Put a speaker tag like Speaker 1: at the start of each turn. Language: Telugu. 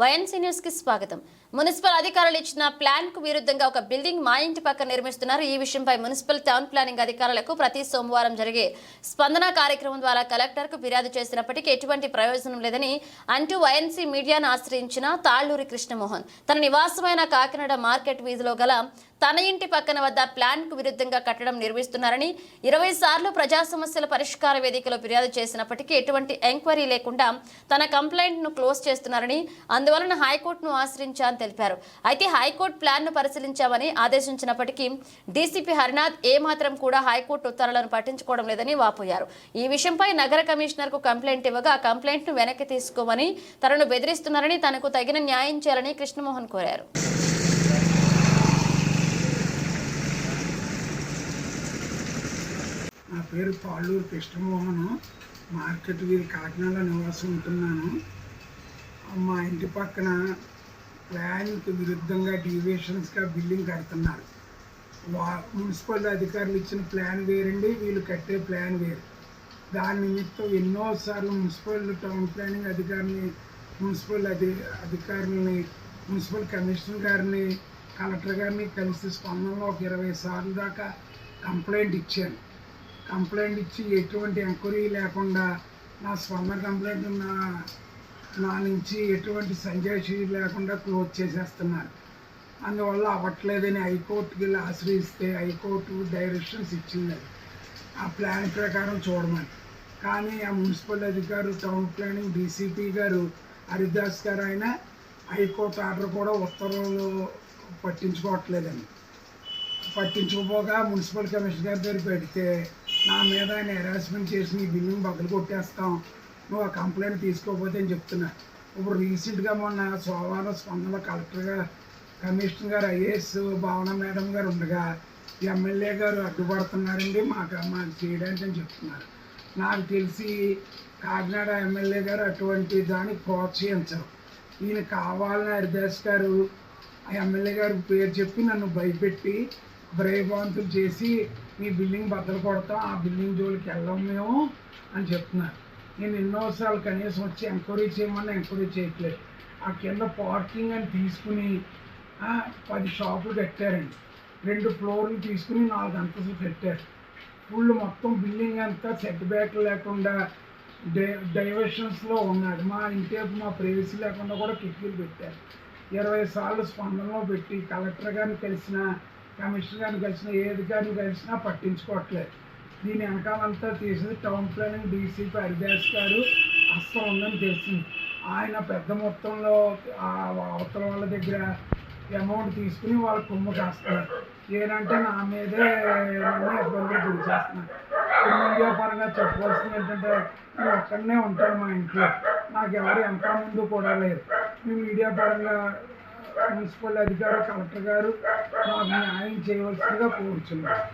Speaker 1: వైఎన్సీ న్యూస్కి స్వాగతం. మున్సిపల్ అధికారులు ఇచ్చిన ప్లాన్కు విరుద్ధంగా ఒక బిల్డింగ్ మా ఇంటి పక్కన నిర్మిస్తున్నారు. ఈ విషయంపై మున్సిపల్ టౌన్ ప్లానింగ్ అధికారులకు ప్రతి సోమవారం జరిగే స్పందన కార్యక్రమం ద్వారా కలెక్టర్కు ఫిర్యాదు చేసినప్పటికీ ఎటువంటి ప్రయోజనం లేదని అంటూ వైఎన్సీ మీడియాను ఆశ్రయించిన తాళ్ళూరి కృష్ణమోహన్. తన నివాసమైన కాకినాడ మార్కెట్ వీధిలో గల తన ఇంటి పక్కన వద్ద ప్లాన్కు విరుద్ధంగా కట్టడం నిర్మిస్తున్నారని ఇరవై సార్లు ప్రజా సమస్యల పరిష్కార వేదికలో ఫిర్యాదు చేసినప్పటికీ ఎటువంటి ఎంక్వైరీ లేకుండా తన కంప్లైంట్ను క్లోజ్ చేస్తున్నారని అందువలన హైకోర్టును ఆశ్రయించామని తెలిపారు. అయితే హైకోర్టు ప్లాన్ను పరిశీలించామని ఆదేశించినప్పటికీ డీసీపీ హరినాథ్ ఏమాత్రం కూడా హైకోర్టు ఉత్తర్వులను పట్టించుకోవడం లేదని వాపోయారు. ఈ విషయంపై నగర కమిషనర్కు కంప్లైంట్ ఇవ్వగా కంప్లైంట్ను వెనక్కి తీసుకోమని తనను బెదిరిస్తున్నారని తనకు తగిన న్యాయం చేయాలని కృష్ణమోహన్ కోరారు.
Speaker 2: పేరు పాళ్ళూరు కృష్ణమోహను మార్కెట్ వీధి కాకినాడ నివాసం ఉంటున్నాను. మా ఇంటి పక్కన ప్లాన్కి విరుద్ధంగా డీవియేషన్స్గా బిల్డింగ్ కడుతున్నారు. వా మున్సిపల్ అధికారులు ఇచ్చిన ప్లాన్ వేరండి వీళ్ళు కట్టే ప్లాన్ వేరు. దాని నిమిత్తం ఎన్నోసార్లు మున్సిపల్ టౌన్ ప్లానింగ్ అధికారిని మున్సిపల్ అధి అధికారులని మున్సిపల్ కమిషనర్ గారిని కలెక్టర్ గారిని కలిసి స్పందనలో ఒక ఇరవై సార్లు దాకా కంప్లైంట్ ఇచ్చాను. కంప్లైంట్ ఇచ్చి ఎటువంటి ఎంక్వైరీ లేకుండా నా స్వర్ణ కంప్లైంట్ నా నా నుంచి ఎటువంటి సంజాయిషీ లేకుండా క్లోజ్ చేసేస్తున్నారు. అందువల్ల అవ్వట్లేదని హైకోర్టుకి వెళ్ళి ఆశ్రయిస్తే హైకోర్టు డైరెక్షన్స్ ఇచ్చింది అది. ఆ ప్లాన్ ప్రకారం చూడమని. కానీ ఆ మున్సిపల్ అధికారు టౌన్ ప్లానింగ్ డీసీపీ గారు హరిదాస్ గారు ఆయన హైకోర్టు ఆర్డర్ కూడా ఉత్తర్వులు పట్టించుకోవట్లేదని. పట్టించుకోపోగా మున్సిపల్ కమిషనర్ గారి దగ్గర పెడితే నా మీద ఆయన హెరాస్మెంట్ చేసి నీ బిల్డింగ్ బద్దలు కొట్టేస్తాం. నువ్వు ఆ కంప్లైంట్ తీసుకోకపోతే అని చెప్తున్నా. ఇప్పుడు రీసెంట్గా మొన్న సోమవారం స్పందన కలెక్టర్గా కమిషనర్ గారు ఐఏఎస్ భావన మేడం గారు ఉండగా ఎమ్మెల్యే గారు అడ్డుపడుతున్నారండి. మాకు మాకు చేయడానికి అని చెప్తున్నారు. నాకు తెలిసి కాకినాడ ఎమ్మెల్యే గారు అటువంటి దానికి ప్రోత్సహించరు. ఈయన కావాలని హరిదాస్ గారు ఆ ఎమ్మెల్యే గారు పేరు చెప్పి నన్ను భయపెట్టి భయభ్రాంతులు చేసి మీ బిల్డింగ్ బద్దలు కొడతాం ఆ బిల్డింగ్ జోలికి వెళ్ళాం మేము అని చెప్తున్నారు. నేను ఎన్నోసార్లు కనీసం వచ్చి ఎంక్వైరీ చేయమన్నా ఎంక్వైరీ చేయట్లేదు. ఆ కింద పార్కింగ్ అని తీసుకుని పది షాపులు కట్టారండి. రెండు ఫ్లోర్లు తీసుకుని నాలుగు అంతస్తులు కట్టారు. ఫుల్ మొత్తం బిల్డింగ్ అంతా సెట్ బ్యాక్ లేకుండా డై డైవర్షన్స్లో ఉన్నాడు మా ఇంటి మా ప్రైవసీ లేకుండా కూడా కిటికీలు పెట్టారు. ఇరవై సార్లు స్పందనలో పెట్టి కలెక్టర్ గారిని కలిసిన కమిషనర్ గారిని కలిసినా ఏ అధికారిని కలిసినా పట్టించుకోవట్లేదు. దీని వెనకాలంతా తీసింది టౌన్ ప్లానింగ్ డీసీపీ హరిదాస్ గారు. అస్సలు ఉందని తెలిసింది. ఆయన పెద్ద మొత్తంలో ఆ అవతల వాళ్ళ దగ్గర అమౌంట్ తీసుకుని వాళ్ళ కొమ్ము కాస్తున్నారు. ఏంటంటే నా మీదే నన్ను ఇబ్బందులు గురి చేస్తున్నారు మీడియా పరంగా చెప్పవలసింది ఏంటంటే నేను ఒక్కడనే ఉంటాను మా ఇంట్లో. నాకు ఎవరు ఎంత ముందు కూడా లేదు మీ మీడియా పరంగా మున్సిపల్ అధికారి కలెక్టర్ గారు మాకు న్యాయం చేయవలసిందిగా కోరుచున్నాను